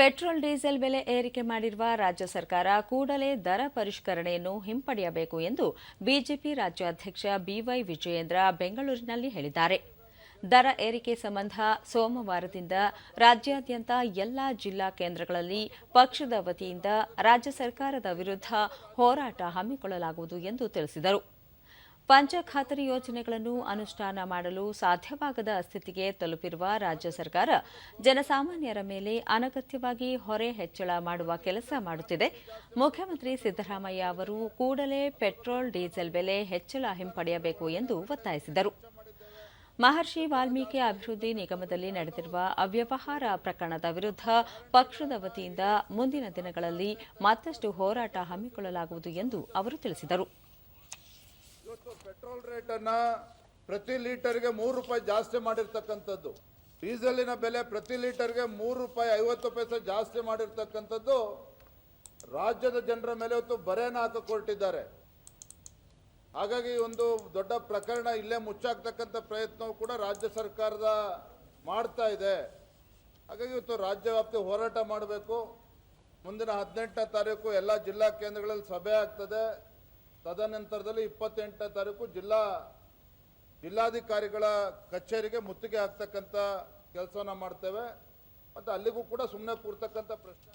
Petrol, diesel ಬೆಲೆ ಏರಿಕೆ ಮಾಡಿರುವ ರಾಜ್ಯ ಸರ್ಕಾರ ಕೂಡಲೇ ದರ ಪರಿಷ್ಕರಣೆಯನ್ನು ಹಿಂಪಡೆಯಬೇಕು ಎಂದು ಬಿಜೆಪಿ ರಾಜ್ಯಾಧ್ಯಕ್ಷ ಬಿವೈ ವಿಜಯೇಂದ್ರ ಬೆಂಗಳೂರಿನಲ್ಲಿ ಹೇಳಿದ್ದಾರೆ. ದರ ಏರಿಕೆ ಸಂಬಂಧ ಸೋಮವಾರದಿಂದ ರಾಜ್ಯಾದ್ಯಂತ ಎಲ್ಲ ಜಿಲ್ಲಾ ಕೇಂದ್ರಗಳಲ್ಲಿ ಪಕ್ಷದ ವತಿಯಿಂದ ರಾಜ್ಯ ಸರ್ಕಾರದ ವಿರುದ್ಧ ಹೋರಾಟ ಹಮ್ಮಿಕೊಳ್ಳಲಾಗುವುದು ಎಂದು ತಿಳಿಸಿದರು. ಪಂಚಖಾತರಿ ಯೋಜನೆಗಳನ್ನು ಅನುಷ್ಠಾನ ಮಾಡಲು ಸಾಧ್ಯವಾಗದ ಸ್ಥಿತಿಗೆ ತಲುಪಿರುವ ರಾಜ್ಯ ಸರ್ಕಾರ ಜನಸಾಮಾನ್ಯರ ಮೇಲೆ ಅನಗತ್ಯವಾಗಿ ಹೊರೆ ಹೆಚ್ಚಳ ಮಾಡುವ ಕೆಲಸ ಮಾಡುತ್ತಿದೆ. ಮುಖ್ಯಮಂತ್ರಿ ಸಿದ್ದರಾಮಯ್ಯ ಅವರು ಕೂಡಲೇ ಪೆಟ್ರೋಲ್, ಡೀಸೆಲ್ ಬೆಲೆ ಹೆಚ್ಚಳ ಹಿಂಪಡೆಯಬೇಕು ಎಂದು ಒತ್ತಾಯಿಸಿದರು. ಮಹರ್ಷಿ ವಾಲ್ಮೀಕಿ ಅಭಿವೃದ್ಧಿ ನಿಗಮದಲ್ಲಿ ನಡೆದಿರುವ ಅವ್ಯವಹಾರ ಪ್ರಕರಣದ ವಿರುದ್ಧ ಪಕ್ಷದ ವತಿಯಿಂದ ಮುಂದಿನ ದಿನಗಳಲ್ಲಿ ಮತ್ತಷ್ಟು ಹೋರಾಟ ಹಮ್ಮಿಕೊಳ್ಳಲಾಗುವುದು ಎಂದು ಅವರು ತಿಳಿಸಿದರು. ಪೆಟ್ರೋಲ್ ರೇಟನ್ನು ಪ್ರತಿ ಲೀಟರ್ಗೆ ಮೂರು ರೂಪಾಯಿ ಜಾಸ್ತಿ ಮಾಡಿರ್ತಕ್ಕಂಥದ್ದು. ಡೀಸೆಲಿನ ಬೆಲೆ ಪ್ರತಿ ಲೀಟರ್ಗೆ ಮೂರು ರೂಪಾಯಿ ಐವತ್ತು ಪೈಸೆ ಜಾಸ್ತಿ ಮಾಡಿರ್ತಕ್ಕಂಥದ್ದು ರಾಜ್ಯದ ಜನರ ಮೇಲೆ ಇವತ್ತು ಬರೆನ ಹಾಕಿಕೊಳ್ತಿದ್ದಾರೆ ಹಾಗಾಗಿ ಒಂದು ದೊಡ್ಡ ಪ್ರಕರಣ ಇಲ್ಲೇ ಮುಚ್ಚಾಕ್ತಕ್ಕಂಥ ಪ್ರಯತ್ನವೂ ಕೂಡ ರಾಜ್ಯ ಸರ್ಕಾರದ ಮಾಡ್ತಾ ಇದೆ. ಹಾಗಾಗಿ ಇವತ್ತು ರಾಜ್ಯ ವ್ಯಾಪ್ತಿ ಹೋರಾಟ ಮಾಡಬೇಕು. ಮುಂದಿನ ಹದಿನೆಂಟನೇ ತಾರೀಕು ಎಲ್ಲ ಜಿಲ್ಲಾ ಕೇಂದ್ರಗಳಲ್ಲಿ ಸಭೆ ಆಗ್ತದೆ. ತದನಂತರದಲ್ಲಿ ಇಪ್ಪತ್ತೆಂಟನೇ ತಾರೀಕು ಜಿಲ್ಲಾ ಜಿಲ್ಲಾಧಿಕಾರಿಗಳ ಕಚೇರಿಗೆ ಮುತ್ತಿಗೆ ಹಾಕ್ತಕ್ಕಂಥ ಕೆಲಸವನ್ನ ಮಾಡ್ತೇವೆ. ಮತ್ತು ಅಲ್ಲಿಗೂ ಕೂಡ ಸುಮ್ಮನೆ ಕೂರ್ತಕ್ಕಂಥ ಪ್ರಶ್ನೆ